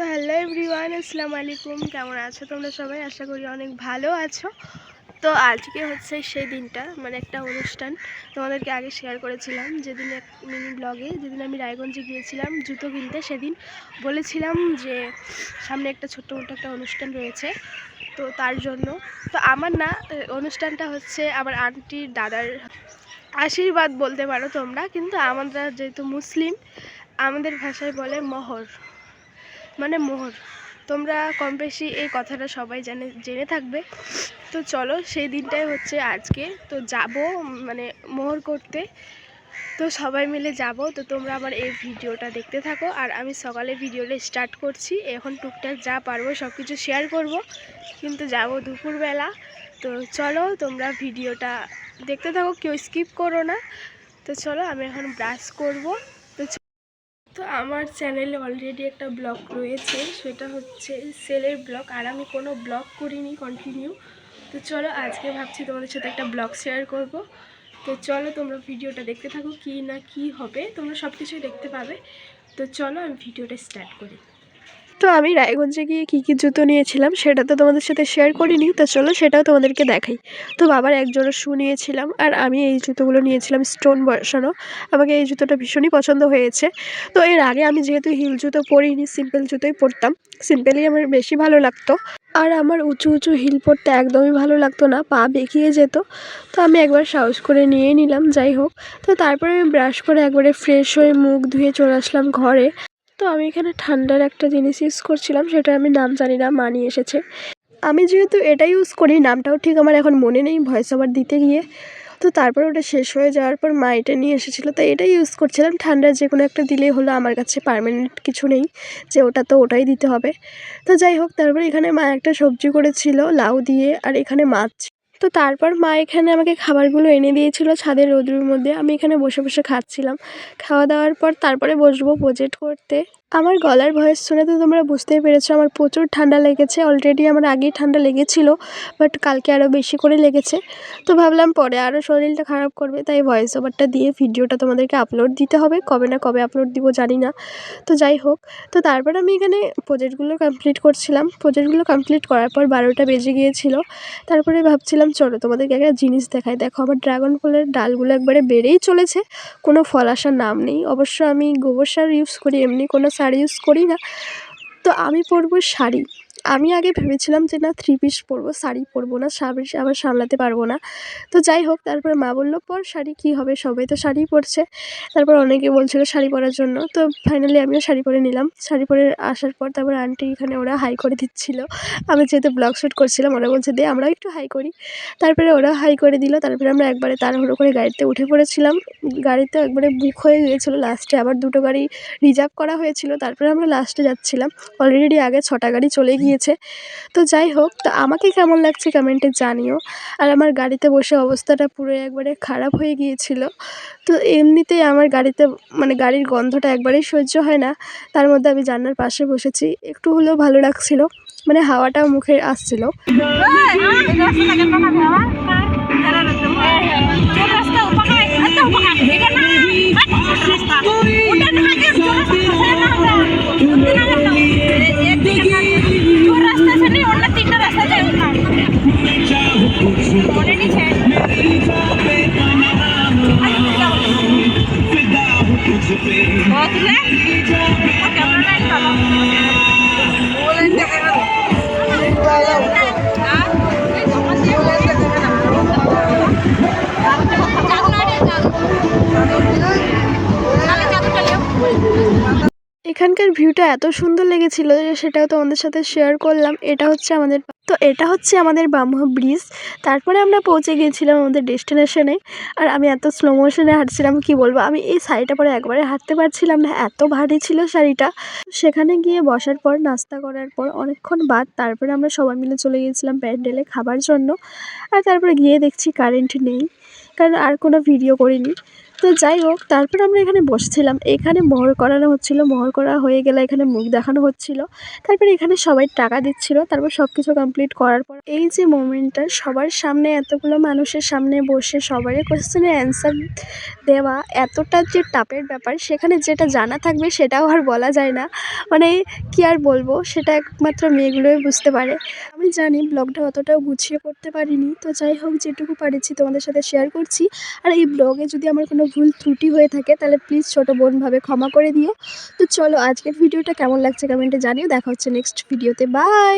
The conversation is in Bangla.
তো হ্যালো এভরিওয়ান, আসসালামু আলাইকুম। কেমন আছো তোমরা সবাই? আশা করি অনেক ভালো আছো। তো আজকে হচ্ছে সেই দিনটা মানে একটা অনুষ্ঠান। তোমাদেরকে আগে শেয়ার করেছিলাম, যেদিন এক মিনি ব্লগে যেদিন আমি রায়গঞ্জে গিয়েছিলাম, জুতো কিনতে, সেদিন বলেছিলাম যে সামনে একটা ছোট্ট মোটো একটা অনুষ্ঠান রয়েছে, তো তার জন্য। তো আমার না অনুষ্ঠানটা হচ্ছে আমার আন্টির দাদার আশীর্বাদ বলতে পারো তোমরা, কিন্তু আমরা যেহেতু মুসলিম, আমাদের ভাষায় বলে মহর। মানে মোহর। তোমরা কম বেশি এই কথাটা সবাই জানে, জেনে থাকবে। তো চলো, সেই দিনটাই হচ্ছে আজকে। তো যাব মানে মোহর করতে। তো সবাই মিলে যাব। তো তোমরা আমার এই ভিডিওটা দেখতে থাকো। আর আমি সকালে ভিডিওটা স্টার্ট করছি। এখন টুকটাক যা পারব সব কিছু শেয়ার করব। কিন্তু যাব দুপুরবেলা। তো চলো, তোমরা ভিডিওটা দেখতে থাকো। কেউ স্কিপ করো না। তো চলো, আমি এখন ব্রাশ করব। তো আমার চ্যানেলে অলরেডি একটা ব্লগ রয়েছে, সেটা হচ্ছে সেলের ব্লগ, আর আমি কোনো ব্লগ করিনি কন্টিনিউ তো চলো আজকে ভাবছি তোমাদের সাথে একটা ব্লগ শেয়ার করব। তো চলো তোমরা ভিডিওটা দেখতে থাকো, কি না কি হবে, তোমরা সব কিছুই দেখতে পাবে। তো চলো আমি ভিডিওটা স্টার্ট করি। তো আমি রায়গঞ্জে গিয়ে কী কী জুতো নিয়েছিলাম সেটা তো তোমাদের সাথে শেয়ার করিনি, তো চলো সেটাও তোমাদেরকে দেখাই। তো বাবার একজোড়া শু নিয়েছিলাম আর আমি এই জুতোগুলো নিয়েছিলাম স্টোন বসানো। আমাকে এই জুতোটা ভীষণই পছন্দ হয়েছে। তো এর আগে আমি যেহেতু হিল জুতো পরিনি সিম্পল জুতোই পরতাম সিম্পলই আমার বেশি ভালো লাগতো। আর আমার উঁচু উঁচু হিল পরতে একদমই ভালো লাগতো না, পা বেঁকিয়ে যেত। তো আমি একবার সাহস করে নিয়ে নিলাম, যাই হোক। তো তারপরে আমি ব্রাশ করে একবারে ফ্রেশ হয়ে মুখ ধুয়ে চলে আসলাম ঘরে। তো আমি এখানে ঠান্ডার একটা জিনিস ইউজ করছিলাম সেটা আমি নাম জানি না, মা নিয়ে এসেছে। আমি যেহেতু এটা ইউজ করি, নামটাও ঠিক আমার এখন মনে নেই ভয়েস ওভার দিতে গিয়ে। তো তারপর ওটা শেষ হয়ে যাওয়ার পর মা এটা নিয়ে এসেছিল, তো এটাই ইউজ করছিলাম। ঠান্ডার যে কোনো একটা দিলেই হলো আমার কাছে পার্মানেন্ট কিছু নেই, যে ওটা তো ওটাই দিতে হবে। তো যাই হোক, তারপর এখানে মা একটা সবজি করেছিল, লাউ দিয়ে, আর এখানে মাছ তো তারপর মা এখানে আমাকে খাবারগুলো এনে দিয়েছিলো ছাদের রৌদ্রের মধ্যে। আমি এখানে বসে বসে খাচ্ছিলাম। খাওয়া দাওয়ার পর তারপরে বসবো প্রজেক্ট করতে। আমার গলার ভয়েস শুনে তো তোমরা বুঝতেই পেরেছ, আমার প্রচুর ঠান্ডা লেগেছে অলরেডি আমার আগেই ঠান্ডা লেগেছিল বাট কালকে আরও বেশি করে লেগেছে। তো ভাবলাম পরে আরও শরীরটা খারাপ করবে, তাই ভয়েস ওভারটা দিয়ে ভিডিওটা তোমাদেরকে আপলোড দিতে হবে, কবে না কবে আপলোড দিব জানি না। তো যাই হোক, তো তারপর আমি এখানে প্রজেক্টগুলো কমপ্লিট করছিলাম প্রজেক্টগুলো কমপ্লিট করার পর বারোটা বেজে গিয়েছিল, তারপরে ভাবছিলাম চলো তোমাদেরকে একটা জিনিস দেখাই। দেখো, আমার ড্রাগন ফলের ডালগুলো একবারে বেড়েই চলেছে, কোনো ফল আসার নাম নেই। অবশ্য আমি গোবর সার ইউজ করি, এমনি কোনো সার ইউজ করি না। তো আমি পরবো শাড়ি। আমি আগে ভেবেছিলাম যে না থ্রি পিস পরবো, শাড়ি পরবো না, শাড়ি আবার সামলাতে পারব না। তো যাই হোক, তারপরে মা বলল, পর শাড়ি কী হবে? সবাই তো শাড়ি পরছে। তারপর অনেকে বলছিল শাড়ি পরার জন্য। তো ফাইনালি আমিও শাড়ি পরে নিলাম। শাড়ি পরে আসার পর তারপর আন্টি এখানে ওরা হাই করে দিচ্ছিল। আমি যেহেতু ব্লগ শ্যুট করছিলাম, ওরা বলছে, দে, আমরাও একটু হাই করি। তারপরে ওরা হাই করে দিল। তারপরে আমরা একবারে তাড়াহুড়ো করে গাড়িতে উঠে পড়েছিলাম। গাড়িতে একবারে বুক হয়ে গিয়েছিল। লাস্টে আবার দুটো গাড়ি রিজার্ভ করা হয়েছিল। তারপরে আমরা লাস্টে যাচ্ছিলাম। অলরেডি আগে ছটা গাড়ি চলে গিয়েছে। তো যাই হোক তো আমাকে কেমন লাগছে কমেন্টে জানিও আর আমার গাড়িতে বসে অবস্থাটা পুরো একবারে খারাপ হয়ে গিয়েছিল তো এমনিতেই আমার গাড়িতে মানে গাড়ির গন্ধটা একবারেই সহ্য হয় না তার মধ্যে আমি জান্নার পাশে বসেছি একটু হলেও ভালো লাগছিল মানে হাওয়াটাও মুখে আসছিল এখানকার ভিউটা এত সুন্দর লেগেছিল যে সেটাও তোমাদের সাথে শেয়ার করলাম। এটা হচ্ছে আমাদের তো এটা হচ্ছে আমাদের বামুয়া ব্রিজ। তারপরে আমরা পৌঁছে গিয়েছিলাম আমাদের ডেস্টিনেশনে। আর আমি এত স্লো মোশনে হাঁটছিলাম, কি বলব? আমি এই শাড়িটা পরে একবারে হাঁটতে পারছিলাম না, এত ভারী ছিল শাড়িটা। সেখানে গিয়ে বসার পর, নাস্তা করার পর অনেকক্ষণ বাদ, তারপরে আমরা সবাই মিলে চলে গিয়েছিলাম প্যান্ডেলে খাবার জন্য। আর তারপরে গিয়ে দেখছি কারেন্ট নেই, কারণ আর কোনো ভিডিও করিনি। তো যাই হোক, তারপর আমরা এখানে বসছিলাম। এখানে মোহর করানো হচ্ছিল। মোহর করা হয়ে গেলে এখানে মুখ দেখানো হচ্ছিল। তারপর এখানে সবাই টাকা দিচ্ছিল। তারপর সব কিছু কমপ্লিট করার পর এই যে মোমেন্টটা সবার সামনে এতগুলো মানুষের সামনে বসে সবারই কোশ্চেনের অ্যান্সার দেওয়া এতটা যে টাপের ব্যাপার, সেখানে যেটা জানা থাকবে সেটাও আর বলা যায় না। মানে কি আর বলব, সেটা একমাত্র মেয়েগুলোই বুঝতে পারে। আমি জানি ব্লগটা অতটাও গুছিয়ে করতে পারিনি। তো যাই হোক, যেটুকু পারেছি তোমাদের সাথে শেয়ার করছি। আর এই ব্লগে যদি আমার কোনো ভুল ত্রুটি হয়ে থাকে, তাহলে প্লিজ ছোটো বোনভাবে ক্ষমা করে দিও। তো চলো আজকের ভিডিওটা কেমন লাগছে কমেন্টে জানিও। দেখা হচ্ছে নেক্সট ভিডিওতে বাই